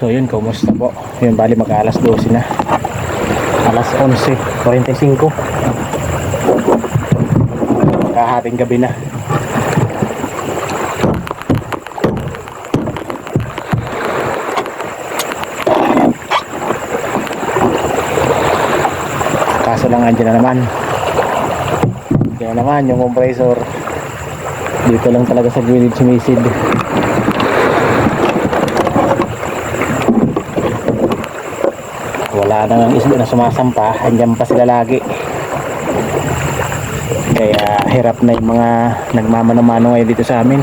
So yun, kumusta po? Yun, bali mag alas 12 na. Alas 11.45. Kahating gabi na. Kaso lang andyan na naman. Yan na naman yung compressor. Dito lang talaga sa gilid sumisid. Wala na ng isda na sumasampa. Andyan pa sila lagi. Kaya hirap na yung mga nagmamano-mano ngayon dito sa amin.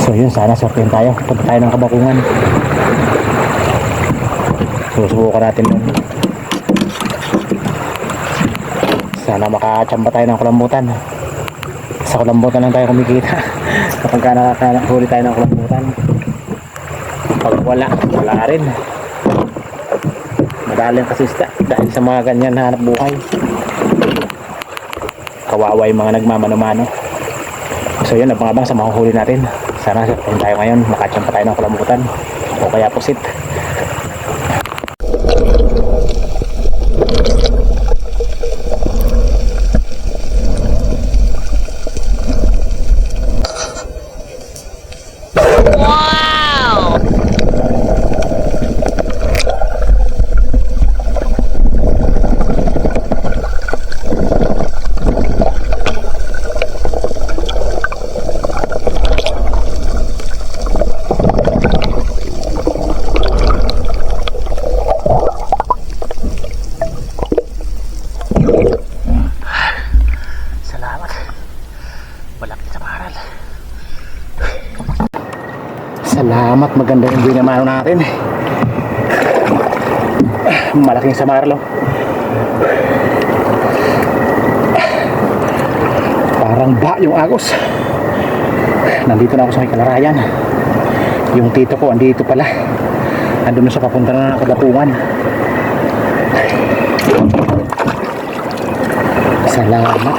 So yun, sana sortin tayo. Punta tayo ng kabakungan. Susubukan natin yun. Sana makachamba tayo ng kulambutan. Sa kulambutan lang tayo kumikita. Kapag ka nakakahuli tayo ng kulambutan. Pag wala, wala rin. Madaling kasi isda dahil sa mga ganyan na hanap buhay. Kawawa yung mga nagmamano-mano. So yun, abang-abang sa mahuhuli natin. Sana kung tayo ngayon, makachamba tayo ng kulambutan. O kaya pusit. Salamat. Malapit sa paral. Salamat. Maganda yung binamano natin. Malaking samarlo. Parang ba yung agos. Nandito na ako sa may kalarayan. Yung tito ko, andito pala. Andun na sa papunta na ng kagatungan. Salamat.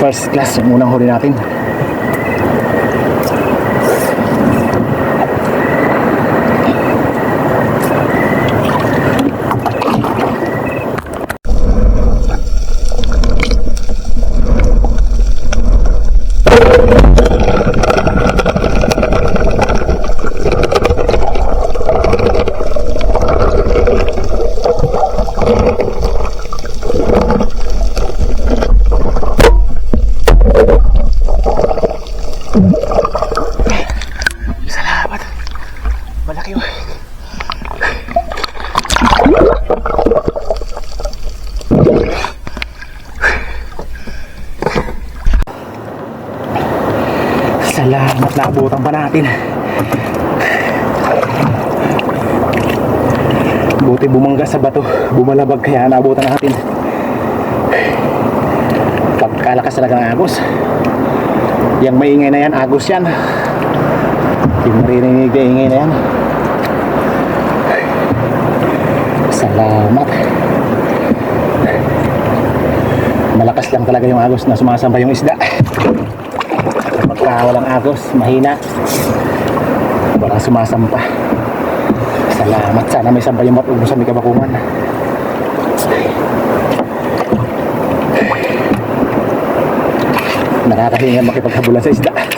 First class yung unang huli natin. Salamat. Malaki yun. Salamat na abutan pa natin. Buti bumangga sa bato. Bumalabag kaya naabutan natin. Pagkalakas talaga ng agos. Yang maingay na yan, agos yan. Yung maririnig na ingay na yan. Salamat. Malakas lang talaga yung agos na sumasamba yung isda. Pagka walang agos, mahina. Walang sumasampa. Salamat. Sana may samba yung matulog sa may kabakungan. Nakakahinga makipaghabulan sa isda.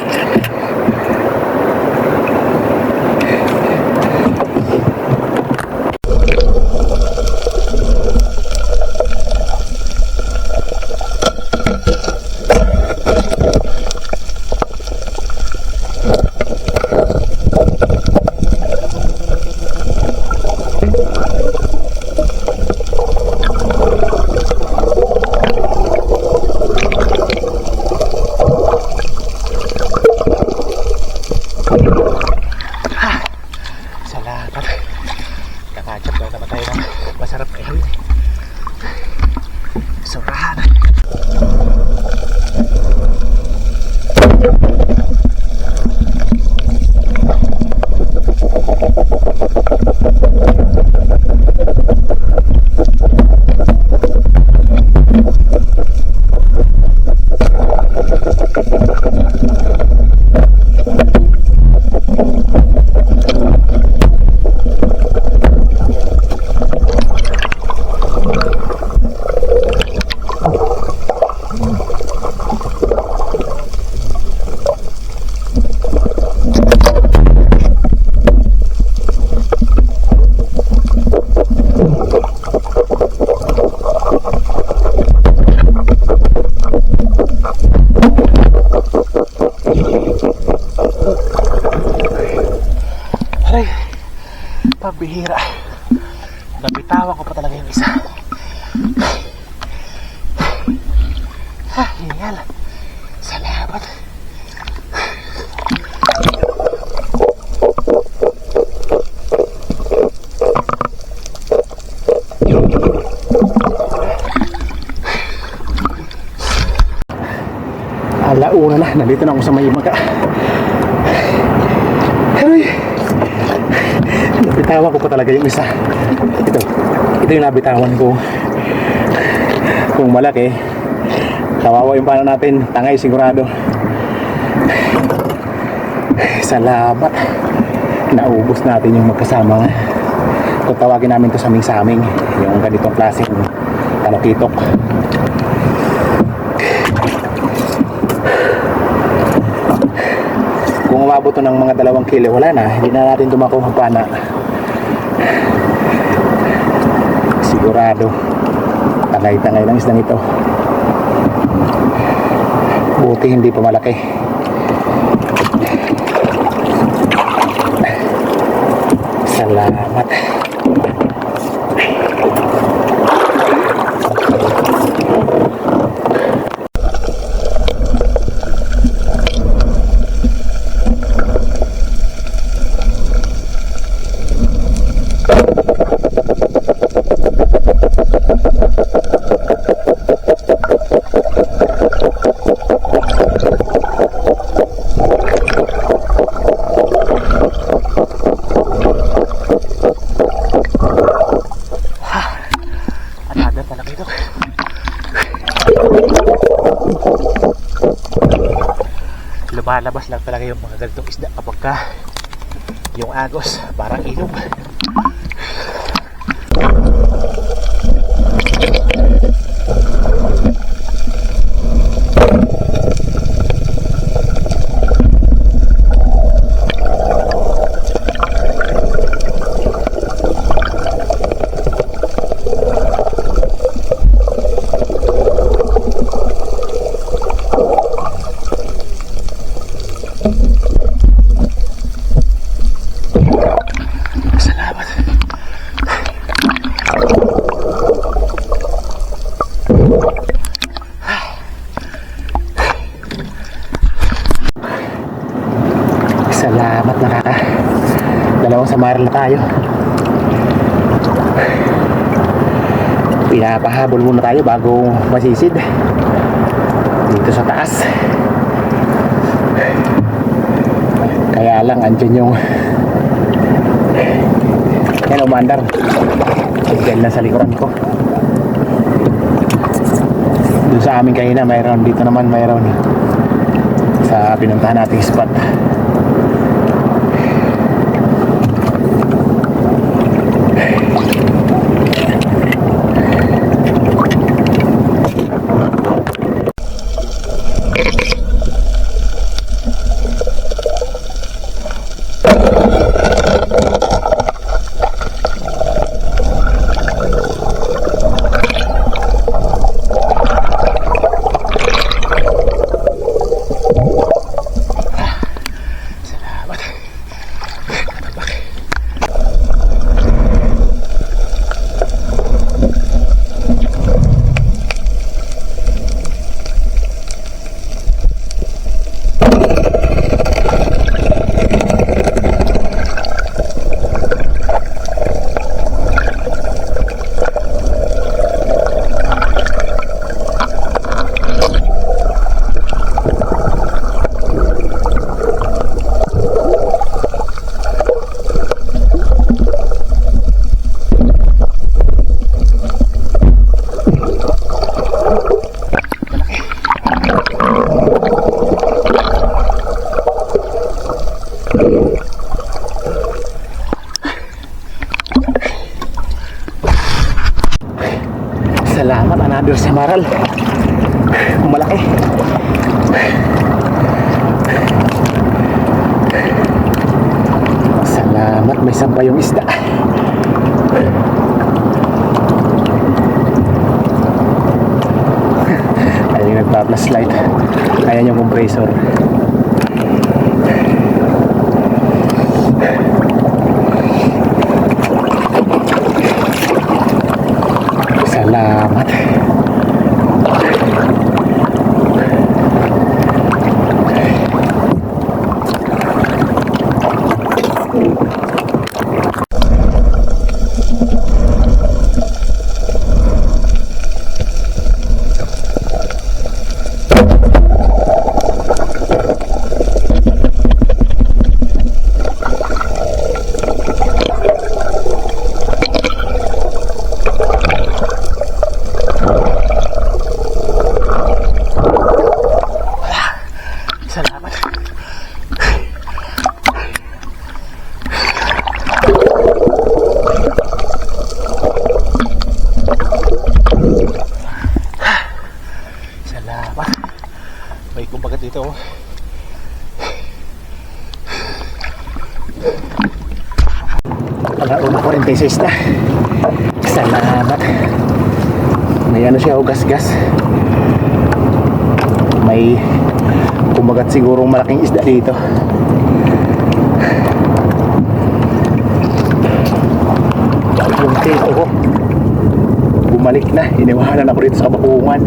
Nabitawan ko pa talaga yung isa. Ito, ito yung nabitawan ko. Kung malaki, kawawa yung paano natin, tangay sigurado. Salamat. Naubos natin yung magkasama. Kung tawagin namin to saming-saming, yung ganitong klaseng talokitok. Kung umabot ng mga dalawang kilo, wala na. Hindi na natin tumakuha pa na. Sigurado. Tangay-tangay lang isang ito. Buti hindi pa malaki. Salamat. Another talaga ito. Lumalabas lang talaga yung mga ganitong isda kapag ka yung agos parang ilog. Salamat. Salamat nakaka. Dalawang samaral na tayo. Pinapahabol muna tayo bago masisid. Dito sa taas. Kaya lang andyan yung yan umandar. Diyan lang sa likuran ko. Doon sa amin kanina mayroon. Dito naman mayroon. Sa pinuntahan nating spot. Nagpa-plus light. Ayan yung compressor. Sa isda. Salamat. May ano siya, oh, gas-gas. May kumagat sigurong malaking isda dito. Yung tito ko. Bumalik na. Iniwanan ako dito sa kabakungan.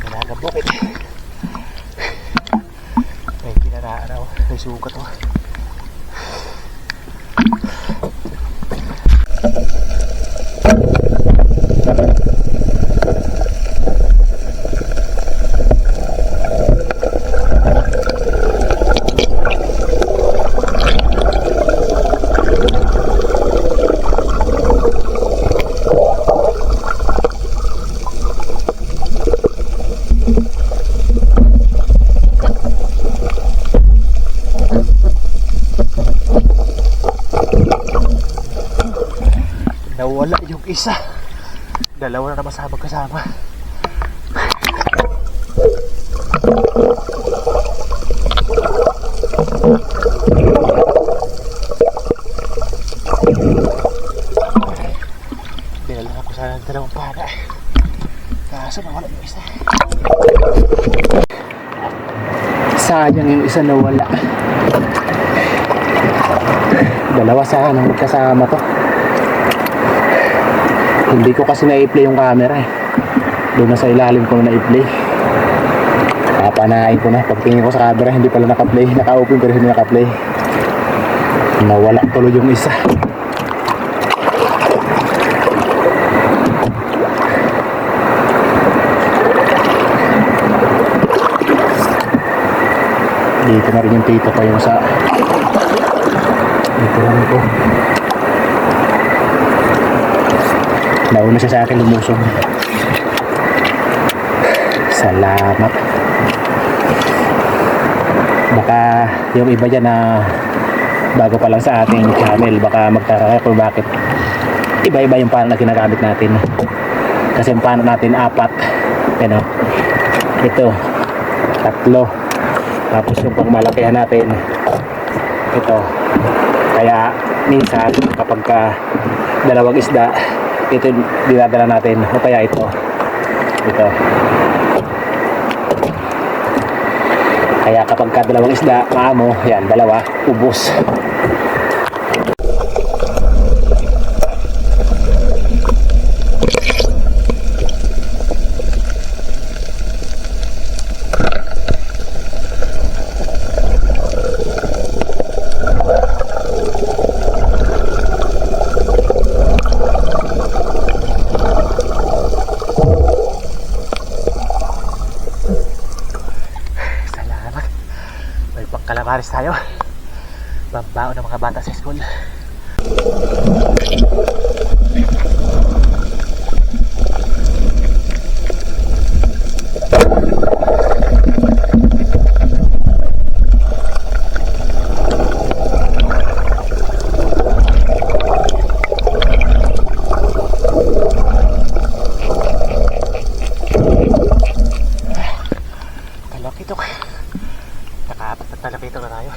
Kinagabukit. May kinaraan ako. May sugat ako. Nawala yung isa. Dalawa na naman sa magkasama. Dinala ko sana ng dalawang pana. Kaso nawala yung isa. Sayang yung isa nawala. Dalawa sana magkasama to. Hindi ko kasi na-play yung camera eh. Doon na sa ilalim ko na i-play. Papanain ko na. Pagtingin ko sa camera, hindi pala naka-play. Naka-open pero hindi naka-play. Nawala tuloy yung isa. Dito na rin yung tito ko yung sa... Dito lang ito. Nauna siya sa akin lumusong. Salamat. Baka yung iba dyan na bago pa lang sa ating channel, baka magtataka kung bakit iba-iba yung paano na ginagamit natin. Kasi yung paano natin apat. Ano, ito, tatlo. Tapos yung pangmalakihan natin, ito. Kaya minsan kapag ka dalawang isda, ito yung dinadala natin? O kaya ito? Ito. Kaya kapag ka dalawang isda maamo yan dalawa ubos salamat may pangkalamaris tayo pambao ng mga bata sa school talakito nakaapat na talakito na tayo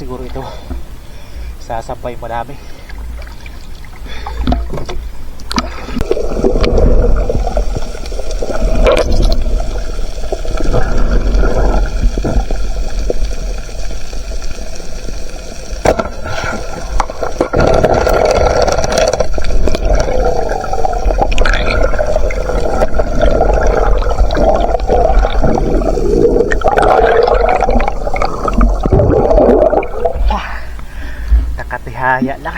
siguro ito. Sasampay marami. Nakatihaya lang.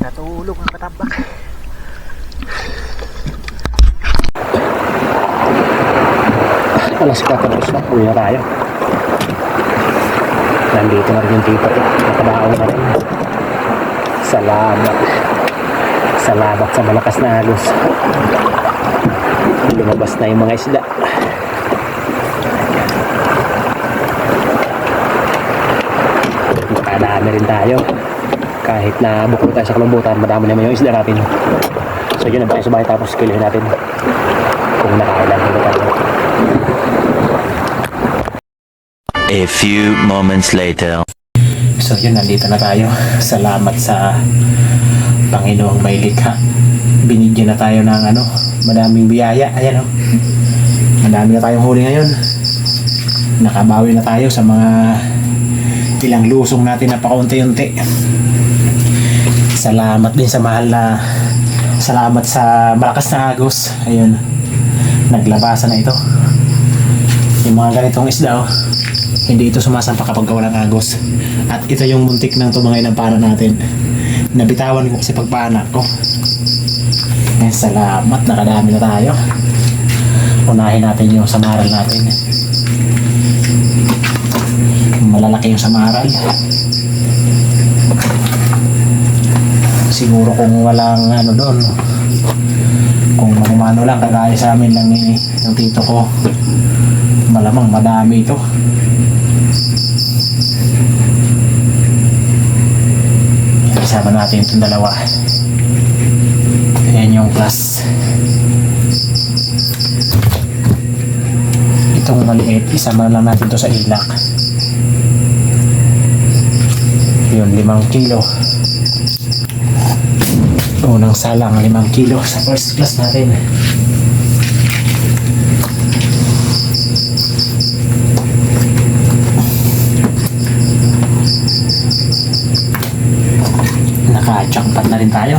Natulog ang katambak. Alas 4 na, uwi na tayo. Nandito na rin yung tito ko. Nakabaon na rin. Salamat. Salamat sa malakas na agos. Lumabas na yung mga isda. Nakadami rin tayo kahit na bukod tayo sa kalumbutan, madami naman yung isda natin. So yun, nabalik sa bahay tapos kilihin natin kung nakailan dito tayo. A few moments later. So yun, nandito na tayo. Salamat sa Panginoong may likha. Binigyan na tayo ng ano, madaming biyaya. Ayan o. Madami na tayong huli ngayon. Nakabawi na tayo sa mga ilang lusong natin na pakunti-unti. Salamat din sa mahal na salamat sa malakas na agos. Ayun. Naglabasan na ito. Yung mga ganitong isda oh. Hindi ito sumasampa kapag walang agos. At ito yung muntik ng tumangay ng pana natin. Nabitawan ko kasi pagpana ko. Yan, salamat. Nakadami na tayo. Unahin natin yung samaral natin. Malalaki yung samaral. Siguro kung walang ano doon, kung umano lang kagaya sa amin lang ni ng tito ko, malamang madami ito. Isama natin itong dalawa. Ayan yung plus. Itong maliit, isama lang natin to sa ilak. Yun, limang kilo. Unang salang, limang kilo sa first class natin. Naka-jackpot na rin tayo.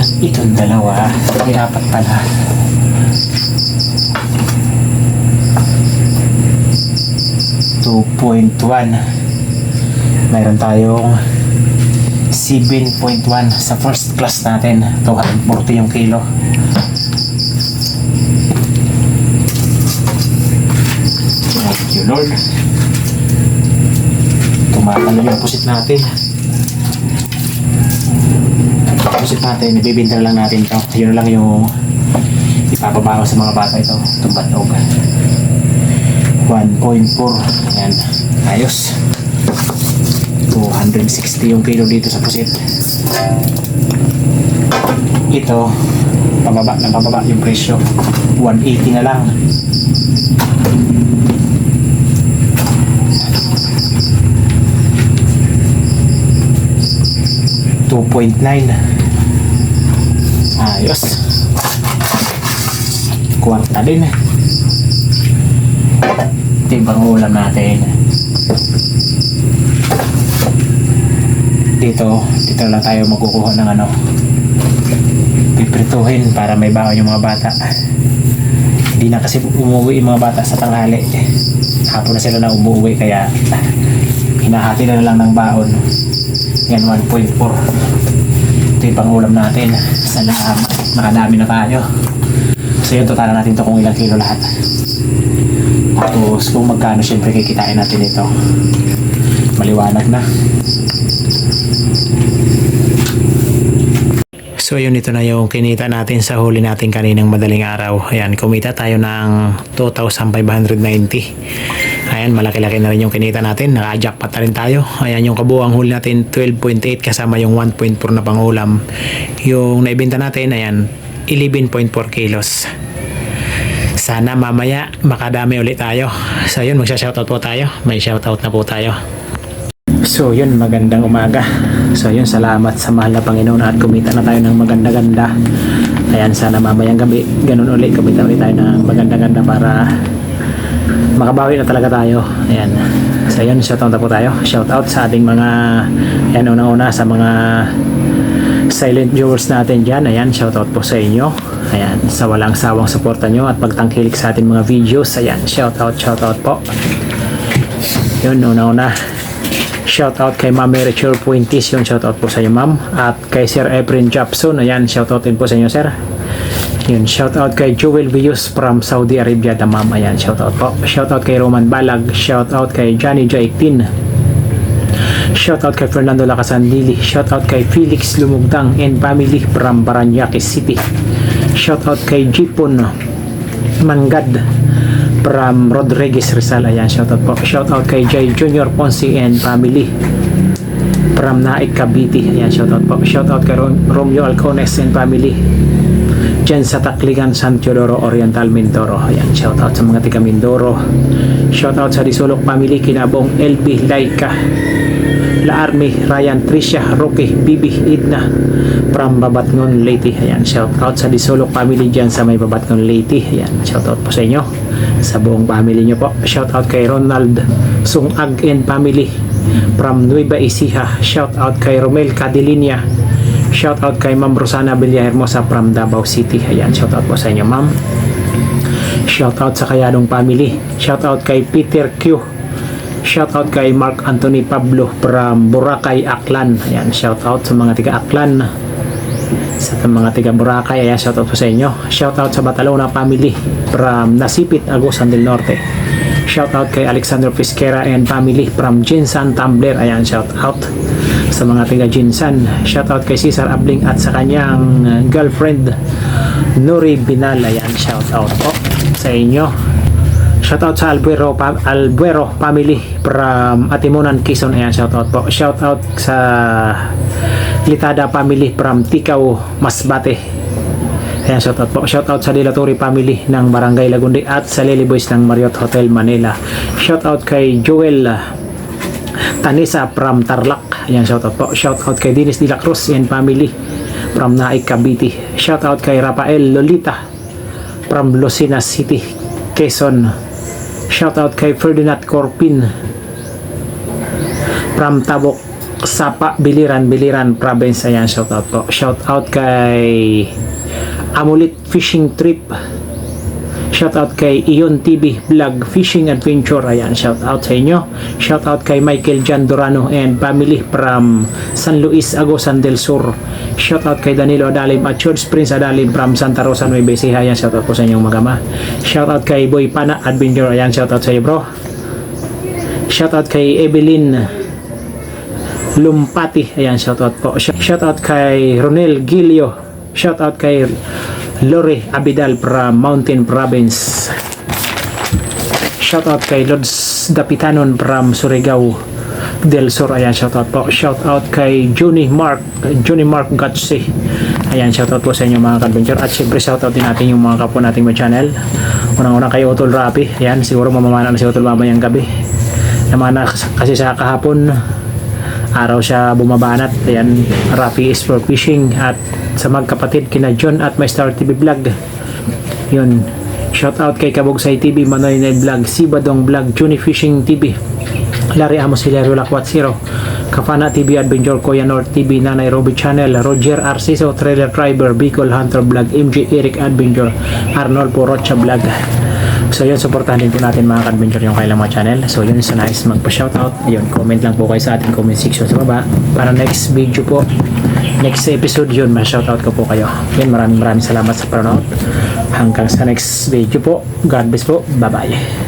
At itong dalawa, ay apat pala. Two point one. Meron tayong 7.1 sa first class natin. 240 yung kilo. Thank you, Lord. Tumatalo yung pusit natin. Pusit natin, ibibinta lang natin ito. Yun lang yung ipapabaho sa mga bata ito. Itong banog. 1.4. Yan. Ayos. 260 yung kilo dito sa pusit. Ito, pababa ng pababa yung presyo. 180 na lang. Two point nine. Ayos. Kwarta din. Ito yung pangulam natin. Dito, dito lang tayo magkukuha ng ano. Piprituhin para may baon yung mga bata. Hindi na kasi umuwi yung mga bata sa tanghali. Hapon na sila na umuwi kaya hinahati na lang ng baon. Yan 1.4. Ito yung pangulam natin. Salamat. Nakadami na tayo. So yun, total natin to kung ilang kilo lahat. Tapos kung magkano syempre kikitain natin ito. Maliwanag na. So yun, ito na yung kinita natin sa huli natin kaninang madaling araw. Ayan, kumita tayo ng 2,590. Ayan, malaki-laki na rin yung kinita natin. Naka-jackpot na rin tayo. Ayan, yung kabuang huli natin 12.8 kasama yung 1.4 na pangulam. Yung naibenta natin, ayan, 11.4 kilos. Sana mamaya makadami ulit tayo. So yun, magsha-shoutout po tayo. May shoutout na po tayo. So yun, magandang umaga. So yun, salamat sa mahal na Panginoon at kumita na tayo ng maganda-ganda. Ayan, sana mamayang gabi, ganun ulit, kumita ulit tayo ng maganda-ganda para makabawi na talaga tayo. Ayan. So yun, shoutout na po tayo. Shoutout sa ating mga, ayan, unang-una sa mga silent viewers natin dyan. Ayan, shoutout po sa inyo. Ayan, sa walang sawang suporta nyo at pagtangkilik sa ating mga videos. Ayan, shoutout, shoutout po. Yun, una-una. Shoutout kay Ma'am Mary Chur Puintis. Yun, shoutout po sa inyo, ma'am. At kay Sir Efren Japson. Ayan, shoutout din po sa inyo, sir. Yun, shoutout kay Jewel Bius from Saudi Arabia, ma'am. Ayan, shoutout po. Shoutout kay Roman Balag. Shoutout kay Johnny J18. Shoutout kay Fernando Lacasandili. Shoutout kay Felix Lumugdang and family from Paranaque City. Shoutout kay Jipon Mangad from Rodriguez Rizal. Ayan, shoutout po. Shoutout kay Jay Junior Ponce and family from Naik Cavite. Ayan, shoutout po. Shoutout kay Rom- Romeo Alcones and family dyan sa Takligan, San Teodoro, Oriental, Mindoro. Ayan, shoutout sa mga taga Mindoro. Shoutout sa Disulok family, Kinabong, LB, Laika, La Army, Ryan, Tricia, Rocky, Bibi, Idna, from Babatngon, Leyte. Ayan, shout out sa Disolok family dyan sa may Babatngon, Leyte. Ayan, shout out po sa inyo. Sa buong family nyo po. Shout out kay Ronald Sungag and family from Nueva Ecija. Shout out kay Romel Cadilinia. Shout out kay Ma'am Rosana Villahermosa from Davao City. Ayan, shout out po sa inyo, ma'am. Shout out sa Kayadong family. Shout out kay Peter Q. Shout out kay Mark Anthony Pablo from Boracay, Aklan. Ayan, shout out sa mga tiga Aklan. Sa mga tiga Boracay, ayan, shout out po sa inyo. Shout out sa Batalona family from Nasipit, Agusan del Norte. Shout out kay Alexander Fisquera and family from Jinsan Tumbler. Ayan, shout out sa mga tiga Jinsan. Shout out kay Cesar Abling at sa kanyang uh, girlfriend Nuri Binal. Ayan, shout out po sa inyo. Shoutout sa Albuero, pa, Albuero family from Atimunan, Quezon. Ayan, shoutout po. Shoutout sa Litada family from Tikaw, Masbate. Ayan, shoutout po. Shoutout sa Dilatori family ng Barangay Lagundi at sa Lily Boys ng Marriott Hotel, Manila. Shoutout kay Joel Tanisa from Tarlac. Ayan, shoutout po. Shoutout kay Dennis De La Cruz and family from Naik, Cavite. Shoutout kay Rafael Lolita from Lucena City, Quezon. Shoutout kay Ferdinand Corpin from Tabok, Sapa, Biliran, Biliran Province. Ayan, shoutout po. Shoutout kay Amulit Fishing Trip. Shoutout kay Ion TV Vlog Fishing Adventure. Ayan, shoutout sa inyo. Shoutout kay Michael Jan Durano and family from San Luis, Agosan del Sur. Shoutout kay Danilo Adalim at George Prince Adalim from Santa Rosa, Nueva Ecija. Ayan, shoutout po sa inyong magama. Shoutout kay Boy Pana Adventure. Ayan, shoutout sa iyo bro. Shoutout kay Evelyn Lumpati. Ayan, shoutout po. Sh- Shoutout kay Ronel Gilio. Shoutout kay Lori Abidal from Mountain Province. Shoutout kay Lods Dapitanon from Surigao del Sur. Ayan, shoutout po. Shoutout kay Johnny Mark, Johnny Mark Gatsi. Ayan, shoutout po sa inyo mga ka-adventure. At syempre, shoutout din natin yung mga kapwa nating may channel. Unang-unang kay Utol Rapi. Ayan, siguro mamamana na si Utol mamayang gabi. Namana kasi sa kahapon, araw siya bumabanat. Ayan, Rapi is for fishing. At sa magkapatid kina John at My Star TV Vlog. Yun, Shout out kay Kabugsay TV, Manoy Ned Vlog, Sibadong Vlog, Juni Fishing TV, Larry Amos Hilario Lakwat Zero, Kafana TV Adventure, Koya North TV, Nanay Roby Channel, Roger Arciso, Trailer Driver, Bicol Hunter Vlog, MJ Eric Adventure, Arnold Porocha Vlog. So yun, supportahan din po natin mga ka-adventure yung kailang mga channel. So yun, so nice magpa-shoutout. Yun, comment lang po kayo sa ating comment section sa baba. Para next video po, next episode yun, ma-shoutout ko po kayo. Yun, maraming maraming salamat sa panonood. Hanggang sa next video po. God bless po. Bye-bye.